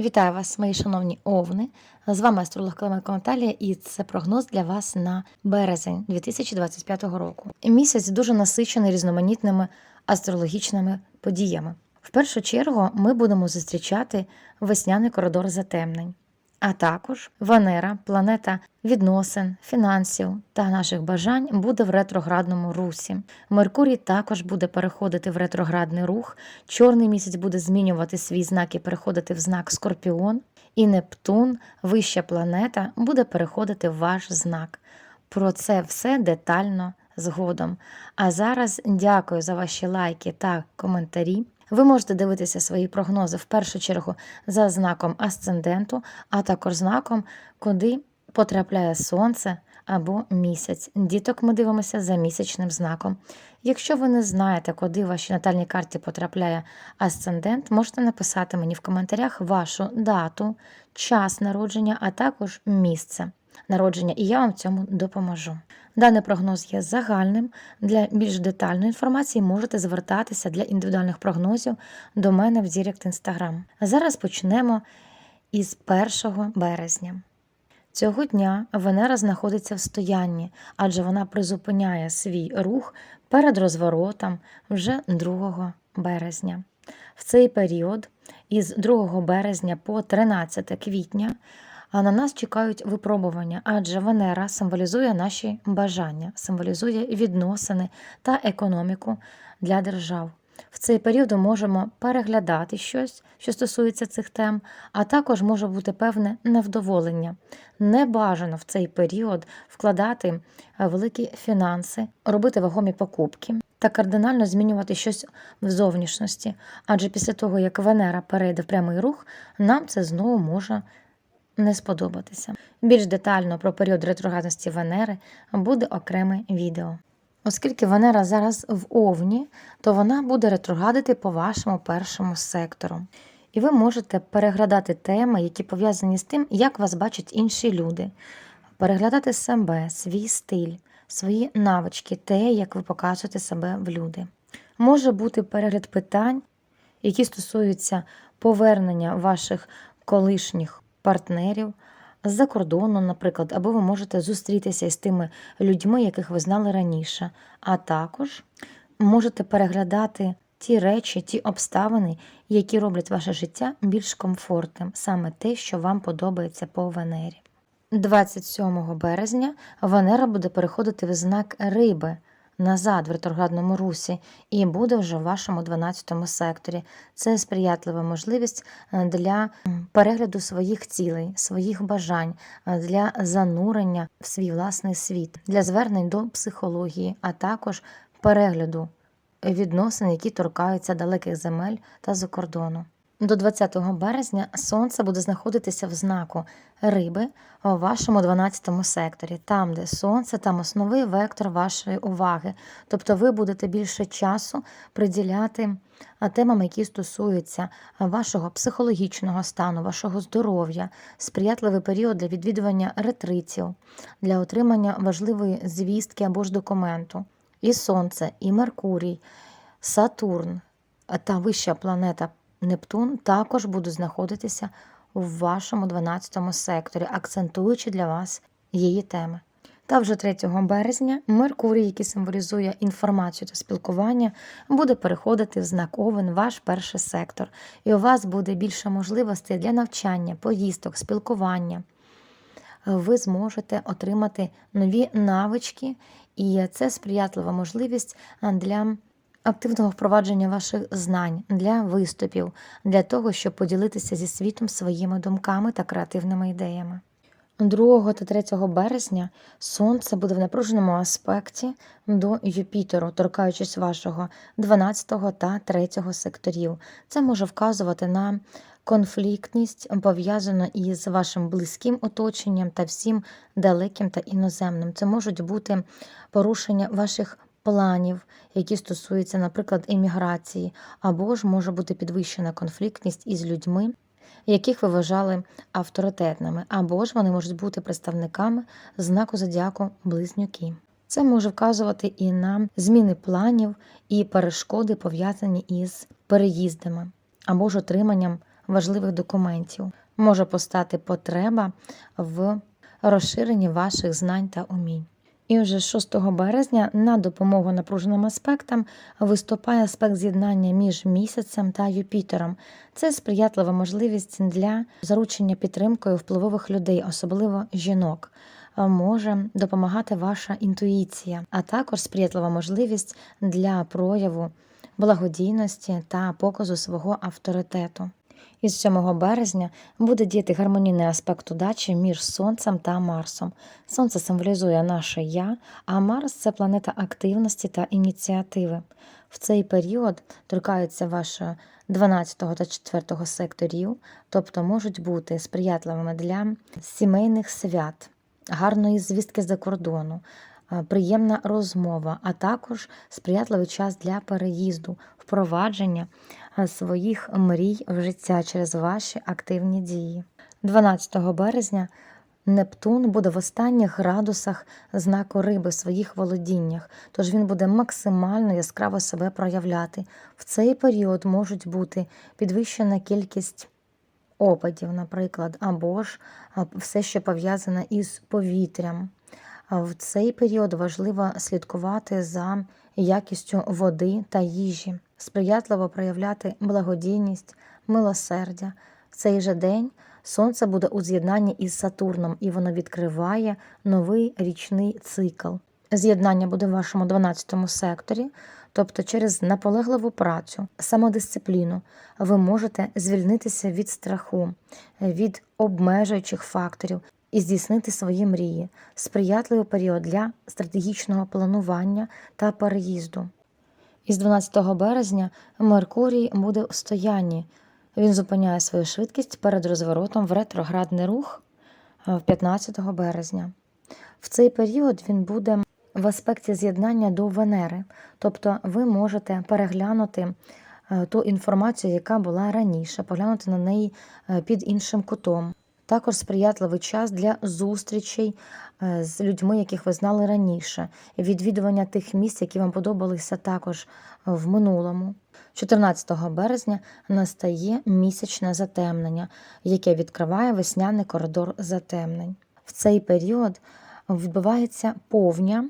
Вітаю вас, мої шановні овни. З вами астролог Клименко Наталія, і це прогноз для вас на березень 2025 року. Місяць дуже насичений різноманітними астрологічними подіями. В першу чергу ми будемо зустрічати весняний коридор затемнень, а також Венера, планета відносин, фінансів та наших бажань буде в ретроградному русі. Меркурій також буде переходити в ретроградний рух. Чорний місяць буде змінювати свій знак і переходити в знак Скорпіон. І Нептун, вища планета, буде переходити в ваш знак. Про це все детально згодом. А зараз дякую за ваші лайки та коментарі. Ви можете дивитися свої прогнози в першу чергу за знаком асценденту, а також знаком, куди потрапляє сонце або місяць. Діток ми дивимося за місячним знаком. Якщо ви не знаєте, куди в вашій натальній карті потрапляє асцендент, можете написати мені в коментарях вашу дату, час народження, а також місце народження, і я вам в цьому допоможу. Даний прогноз є загальним. Для більш детальної інформації можете звертатися для індивідуальних прогнозів до мене в Дірект Інстаграм. Зараз почнемо із 1 березня. Цього дня Венера знаходиться в стоянні, адже вона призупиняє свій рух перед розворотом вже 2 березня. В цей період із 2 березня по 13 квітня а на нас чекають випробування, адже Венера символізує наші бажання, символізує відносини та економіку для держав. В цей період ми можемо переглядати щось, що стосується цих тем, а також може бути певне невдоволення. Не бажано в цей період вкладати великі фінанси, робити вагомі покупки та кардинально змінювати щось в зовнішності. Адже після того, як Венера перейде в прямий рух, нам це знову може не сподобатися. Більш детально про період ретроградності Венери буде окреме відео. Оскільки Венера зараз в Овні, то вона буде ретроградити по вашому першому сектору. І ви можете переглядати теми, які пов'язані з тим, як вас бачать інші люди, переглядати себе, свій стиль, свої навички, те, як ви показуєте себе в люди. Може бути перегляд питань, які стосуються повернення ваших колишніх партнерів з-за кордону, наприклад, або ви можете зустрітися із тими людьми, яких ви знали раніше, а також можете переглядати ті речі, ті обставини, які роблять ваше життя більш комфортним, саме те, що вам подобається по Венері. 27 березня Венера буде переходити в знак риби назад в ретроградному русі і буде вже в вашому 12 секторі. Це сприятлива можливість е, для перегляду своїх цілей, своїх бажань, е, для занурення в свій власний світ, для звернень до психології, а також перегляду відносин, які торкаються далеких земель та за кордону. До 20 березня сонце буде знаходитися в знаку риби у вашому 12 секторі. Там, де сонце, там основний вектор вашої уваги. Тобто ви будете більше часу приділяти темам, які стосуються вашого психологічного стану, вашого здоров'я, сприятливий період для відвідування ретритів, для отримання важливої звістки або ж документу. І Сонце, і Меркурій, Сатурн та вища планета. Нептун також буде знаходитися у вашому 12 секторі, акцентуючи для вас її теми. Та вже 3 березня Меркурій, який символізує інформацію та спілкування, буде переходити в знак Овен ваш перший сектор, і у вас буде більше можливостей для навчання, поїздок, спілкування. Ви зможете отримати нові навички, і це сприятлива можливість для активного впровадження ваших знань для виступів, для того, щоб поділитися зі світом своїми думками та креативними ідеями. 2 та 3 березня Сонце буде в напруженому аспекті до Юпітеру, торкаючись вашого 12 та 3 секторів. Це може вказувати на конфліктність, пов'язану із вашим близьким оточенням та всім далеким та іноземним. Це можуть бути порушення ваших планів, які стосуються, наприклад, еміграції, або ж може бути підвищена конфліктність із людьми, яких ви вважали авторитетними, або ж вони можуть бути представниками знаку зодіаку близнюки. Це може вказувати і на зміни планів і перешкоди, пов'язані із переїздами або ж отриманням важливих документів. Може постати потреба в розширенні ваших знань та умінь. І вже 6 березня на допомогу напруженим аспектам виступає аспект з'єднання між місяцем та Юпітером. Це сприятлива можливість для заручення підтримкою впливових людей, особливо жінок. Може допомагати ваша інтуїція, а також сприятлива можливість для прояву благодійності та показу свого авторитету. Із 7 березня буде діяти гармонійний аспект удачі між Сонцем та Марсом. Сонце символізує наше я, а Марс це планета активності та ініціативи. В цей період торкаються вашого 12 та 4 секторів, тобто можуть бути сприятливими для сімейних свят, гарної звістки за кордону, е, приємна розмова, а також сприятливий час для переїзду, впровадження своїх мрій в життя через ваші активні дії. 12 березня Нептун буде в останніх градусах знаку риби в своїх володіннях, тож він буде максимально яскраво себе проявляти. В цей період можуть бути підвищена кількість опадів, наприклад, або ж все, що пов'язане із повітрям. В цей період важливо слідкувати за якістю води та їжі, сприятливо проявляти благодійність, милосердя. В цей же день Сонце буде у з'єднанні із Сатурном, і воно відкриває новий річний цикл. З'єднання буде в вашому 12 секторі, тобто через наполегливу працю, самодисципліну ви можете звільнитися від страху, від обмежуючих факторів і здійснити свої мрії, сприятливий період для стратегічного планування та переїзду. Із 12 березня Меркурій буде у стоянні. Він зупиняє свою швидкість перед розворотом в ретроградний рух е, 15 березня. В цей період він буде в аспекті з'єднання до Венери, тобто ви можете переглянути е, ту інформацію, яка була раніше, поглянути на неї е, під іншим кутом. Також сприятливий час для зустрічей е, з людьми, яких ви знали раніше, відвідування тих місць, які вам подобалися також в минулому. 14 березня настає місячне затемнення, яке відкриває весняний коридор затемнень. В цей період відбувається повня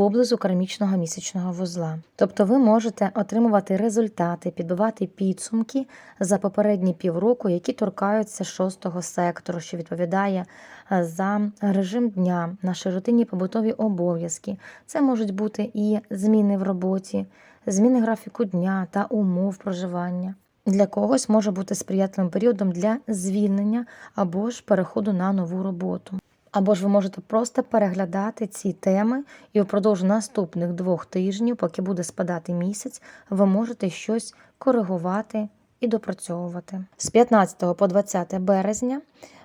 поблизу кармічного місячного вузла. Тобто ви можете отримувати результати, підбивати підсумки за попередні півроку, які торкаються шостого сектору, що відповідає е, за режим дня, наші рутинні побутові обов'язки. Це можуть бути і зміни в роботі, зміни графіку дня та умов проживання. Для когось може бути сприятливим періодом для звільнення або ж переходу на нову роботу. Або ж ви можете просто переглядати ці теми, і впродовж наступних двох тижнів, поки буде спадати місяць, ви можете щось коригувати і допрацьовувати. З 15 по 20 березня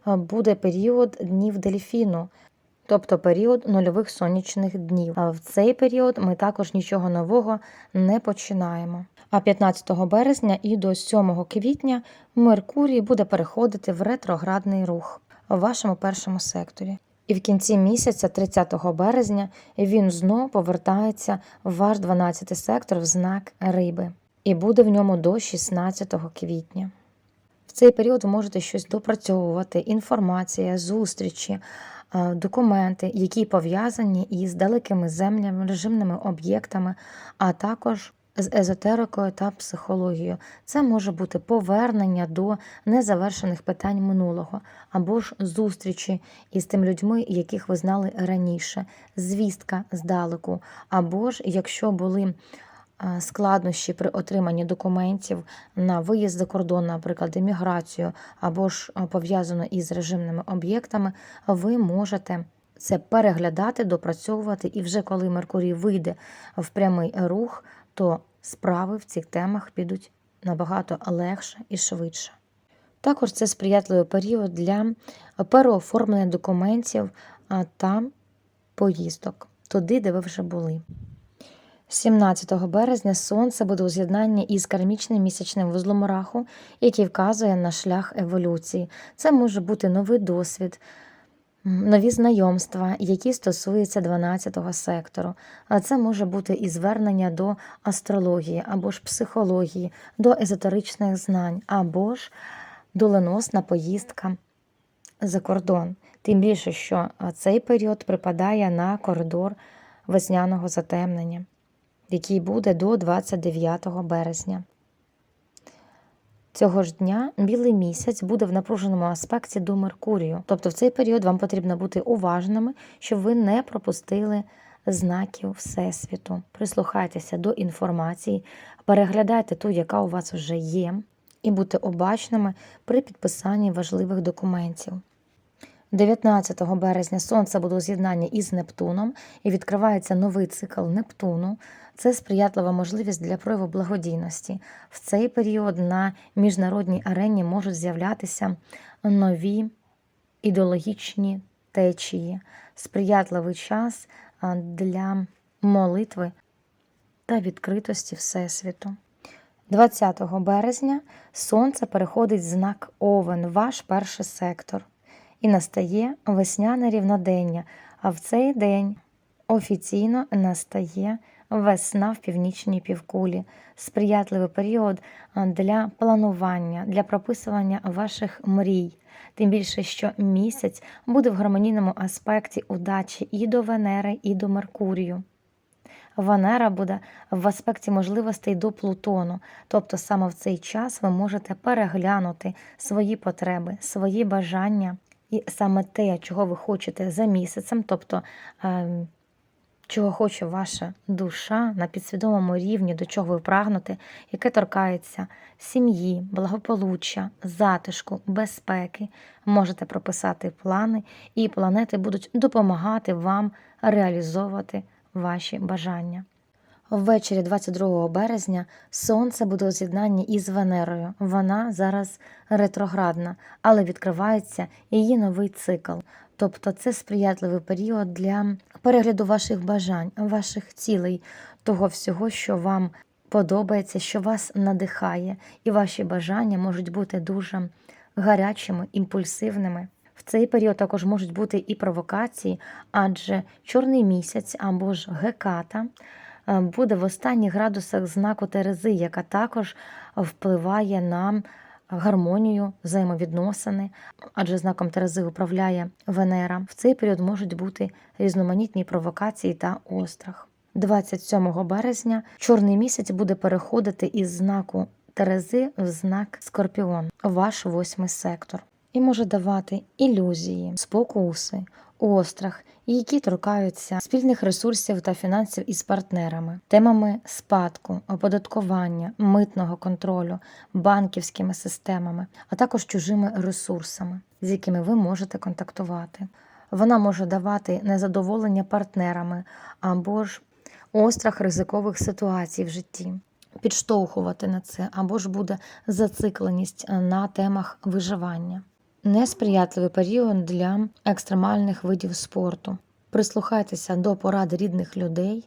е, буде період днів дельфіну, тобто період нульових сонячних днів. А в цей період ми також нічого нового не починаємо. А 15 березня і до 7 квітня Меркурій буде переходити в ретроградний рух у вашому першому секторі. І в кінці місяця, 30 березня, він знову повертається в ваш 12 сектор в знак риби і буде в ньому до 16 квітня. В цей період ви можете щось допрацьовувати, інформація, зустрічі, е, документи, які пов'язані із далекими землями, режимними об'єктами, а також з езотерикою та психологією. Це може бути повернення до незавершених питань минулого, або ж зустрічі із тими людьми, яких ви знали раніше, звістка здалеку, або ж якщо були. Складнощі при отриманні документів на виїзд за кордон, наприклад, еміграцію, або ж пов'язано із режимними об'єктами, ви можете це переглядати, допрацьовувати, і вже коли Меркурій вийде в прямий рух, то справи в цих темах підуть набагато легше і швидше. Також це сприятливий період для переоформлення документів та поїздок туди, де ви вже були. 17 березня Сонце буде у з'єднанні із кармічним місячним вузлом раху, який вказує на шлях еволюції. Це може бути новий досвід, нові знайомства, які стосуються 12-го сектору. А це може бути і звернення до астрології, або ж психології, до езотеричних знань, або ж доленосна поїздка за кордон. Тим більше, що цей період припадає на коридор весняного затемнення, який буде до 29 березня. Цього ж дня білий місяць буде в напруженому аспекті до Меркурію. Тобто в цей період вам потрібно бути уважними, щоб ви не пропустили знаків Всесвіту. Прислухайтеся до інформації, переглядайте ту, яка у вас вже є, і будьте обачними при підписанні важливих документів. 19 березня Сонце буде у з'єднанні із Нептуном і відкривається новий цикл Нептуну. Це сприятлива можливість для прояву благодійності. В цей період на міжнародній арені можуть з'являтися нові ідеологічні течії, сприятливий час для молитви та відкритості Всесвіту. 20 березня Сонце переходить в знак Овен, ваш перший сектор, і настає весняне рівнодення. А в цей день офіційно настає весна в північній півкулі, сприятливий період для планування, для прописування ваших мрій. Тим більше, що місяць буде в гармонійному аспекті удачі і до Венери, і до Меркурію. Венера буде в аспекті можливостей до Плутону, тобто саме в цей час ви можете переглянути свої потреби, свої бажання, і саме те, чого ви хочете за місяцем, тобто ем, чого хоче ваша душа на підсвідомому рівні, до чого ви прагнете, яке торкається сім'ї, благополуччя, затишку, безпеки, можете прописати плани, і планети будуть допомагати вам реалізовувати ваші бажання. Ввечері 22 березня Сонце буде у з'єднанні із Венерою. Вона зараз ретроградна, але відкривається її новий цикл. Тобто це сприятливий період для перегляду ваших бажань, ваших цілей, того всього, що вам подобається, що вас надихає, і ваші бажання можуть бути дуже гарячими, імпульсивними. В цей період також можуть бути і провокації, адже чорний місяць або ж геката буде в останніх градусах знаку Терези, яка також впливає на гармонію, взаємовідносини, адже знаком Терези управляє Венера. В цей період можуть бути різноманітні провокації та острах. 27 березня чорний місяць буде переходити із знаку Терези в знак Скорпіон, ваш восьмий сектор, і може давати ілюзії, спокуси, острах, які торкаються спільних ресурсів та фінансів із партнерами, темами спадку, оподаткування, митного контролю, банківськими системами, а також чужими ресурсами, з якими ви можете контактувати. Вона може давати незадоволення партнерами або ж острах ризикових ситуацій в житті, підштовхувати на це, або ж буде зацикленість на темах виживання. Несприятливий період для екстремальних видів спорту. Прислухайтеся до порад рідних людей,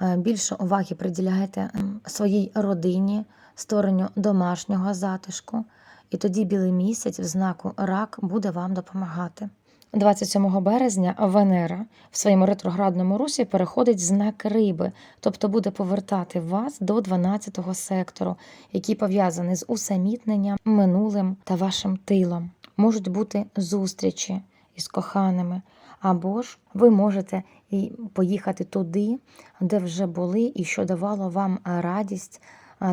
е, більше уваги приділяйте своїй родині, створенню домашнього затишку, і тоді білий місяць в знаку рак буде вам допомагати. 27 березня Венера в своєму ретроградному русі переходить знак риби, тобто буде повертати вас до 12-го сектору, який пов'язаний з усамітненням, минулим та вашим тилом. Можуть бути зустрічі із коханими, або ж ви можете і поїхати туди, де вже були, і що давало вам радість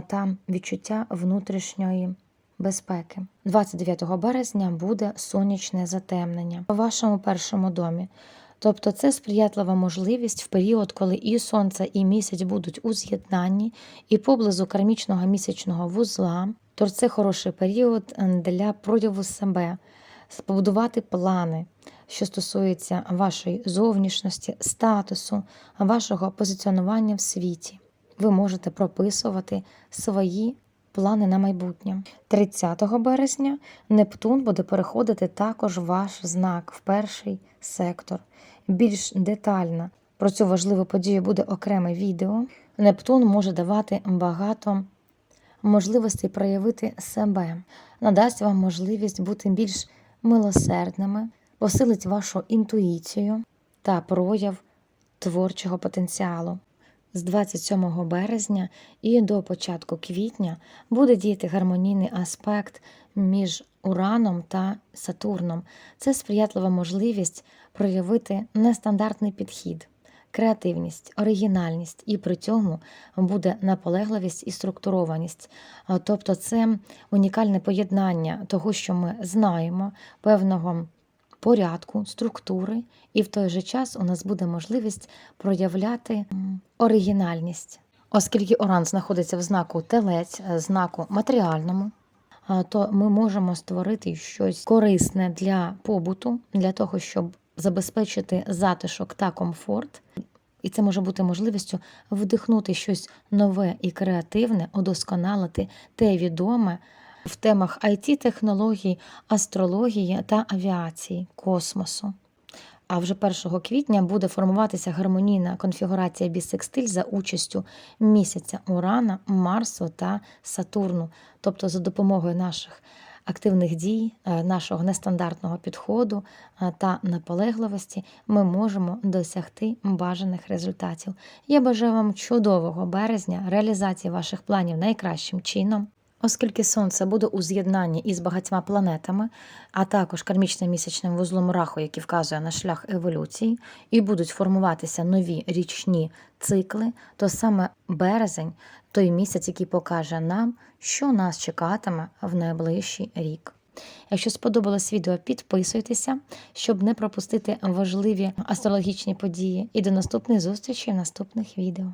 та відчуття внутрішньої безпеки. 29 березня буде сонячне затемнення у вашому першому домі. Тобто це сприятлива можливість в період, коли і сонце, і місяць будуть у з'єднанні, і поблизу кармічного місячного вузла. То це хороший період для прояву себе, побудувати плани, що стосується вашої зовнішності, статусу, вашого позиціонування в світі. Ви можете прописувати свої плани на майбутнє. 30 березня Нептун буде переходити також ваш знак в перший сектор. Більш детально про цю важливу подію буде окреме відео. Нептун може давати багато можливостей проявити себе, надасть вам можливість бути більш милосердними, посилить вашу інтуїцію та прояв творчого потенціалу. З 27 березня і до початку квітня буде діяти гармонійний аспект між Ураном та Сатурном. Це сприятлива можливість проявити нестандартний підхід, креативність, оригінальність, і при цьому буде наполегливість і структурованість. Тобто, це унікальне поєднання того, що ми знаємо, певного порядку, структури, і в той же час у нас буде можливість проявляти оригінальність. Оскільки Оран знаходиться в знаку телець, е, знаку матеріальному, то ми можемо створити щось корисне для побуту, для того, щоб забезпечити затишок та комфорт. І це може бути можливістю вдихнути щось нове і креативне, удосконалити те відоме в темах it технологій астрології та авіації, космосу. А вже 1 квітня буде формуватися гармонійна конфігурація бісекстиль за участю місяця Урана, Марсу та Сатурну. Тобто, за допомогою наших активних дій, е, нашого нестандартного підходу е, та наполегливості ми можемо досягти бажаних результатів. Я бажаю вам чудового березня, реалізації ваших планів найкращим чином. Оскільки Сонце буде у з'єднанні із багатьма планетами, а також кармічним місячним вузлом раху, який вказує на шлях еволюції, і будуть формуватися нові річні цикли, то саме березень той місяць, який покаже нам, що нас чекатиме в найближчий рік. Якщо сподобалось відео, підписуйтеся, щоб не пропустити важливі астрологічні події. І до наступних зустрічей в наступних відео.